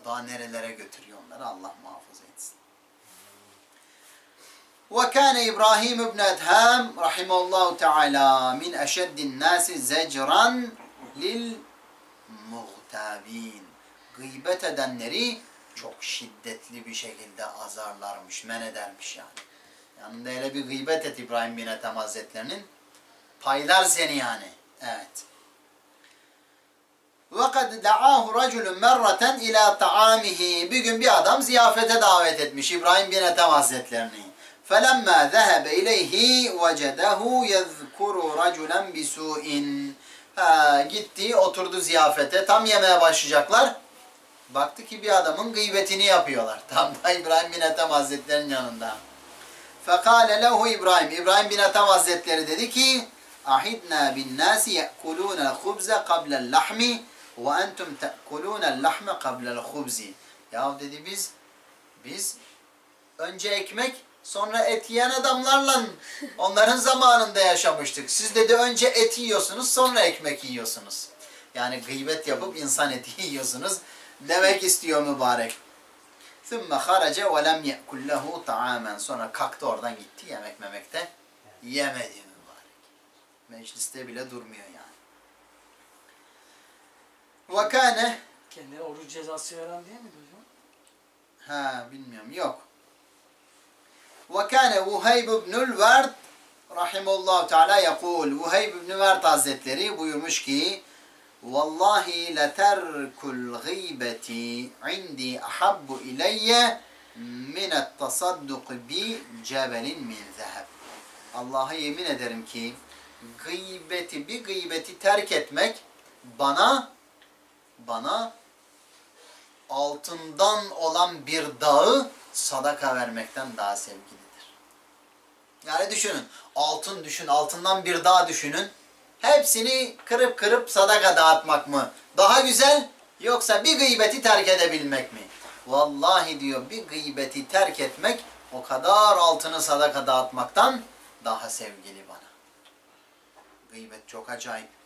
Bu daha nerelere götürüyor onları Allah muhafaza etsin. Ve kâne İbrahim ibn Edhem rahimallahu teala min eşeddin nâsi zecran lil muhtabin. Gıybet edenleri çok şiddetli bir şekilde azarlarmış, men edermiş yani. Yanında hele bir gıybet et İbrahim bin Ethem Hazretlerinin. Paylar seni yani. Evet. وَقَدْ دَعَاهُ رَجُلٌ مَرَّةً اِلَى طَعَامِهِ Bir gün bir adam ziyafete davet etmiş İbrahim bin Ethem Hazretlerini. فَلَمَّا ذَهَبَ اِلَيْهِ وَجَدَهُ يَذْكُرُ رَجُلًا بِسُوءٍ Ha, gitti oturdu ziyafete tam yemeye başlayacaklar. Baktı ki bir adamın gıybetini yapıyorlar. Tam da İbrahim bin Ethem Hazretleri'nin yanında. فَقَالَ لَهُ İbrahim. İbrahim bin Ethem Hazretleri dedi ki اَحِدْنَا بِالنَّاسِ يَأْكُلُونَ الْخُبْزَ قَبْلَ اللَّحْمِ وَاَنْتُمْ تَأْكُلُونَ اللَّحْمَ قَبْلَ الْخُبْزِ Ya dedi biz biz önce ekmek sonra et yiyen adamlarla onların zamanında yaşamıştık. Siz dedi önce et yiyorsunuz sonra ekmek yiyorsunuz. Yani gıybet yapıp insan eti yiyorsunuz demek istiyor mübarek. ثُمَّ خَرَجَ وَلَمْ يَأْكُلْ لَهُ طَعَامًا Sonra kalktı oradan gitti yemek memekte. Yemedi mübarek. Mecliste bile durmuyor yani. Vakane. Kendine oruç cezası veren değil mi hocam? Ha bilmiyorum. Yok. Vakane Vuhayb ibnül Verd rahimullahu teala yakul. Vuhayb ibn Verd hazretleri buyurmuş ki Vallahi leterkul gıybeti indi ahabbu ileyye minet tasadduk bi cebelin min zeheb. Allah'a yemin ederim ki gıybeti bir gıybeti terk etmek bana bana altından olan bir dağı sadaka vermekten daha sevgilidir. Yani düşünün, altın düşün, altından bir dağ düşünün. Hepsini kırıp kırıp sadaka dağıtmak mı? Daha güzel yoksa bir gıybeti terk edebilmek mi? Vallahi diyor bir gıybeti terk etmek o kadar altını sadaka dağıtmaktan daha sevgili bana. Gıybet çok acayip.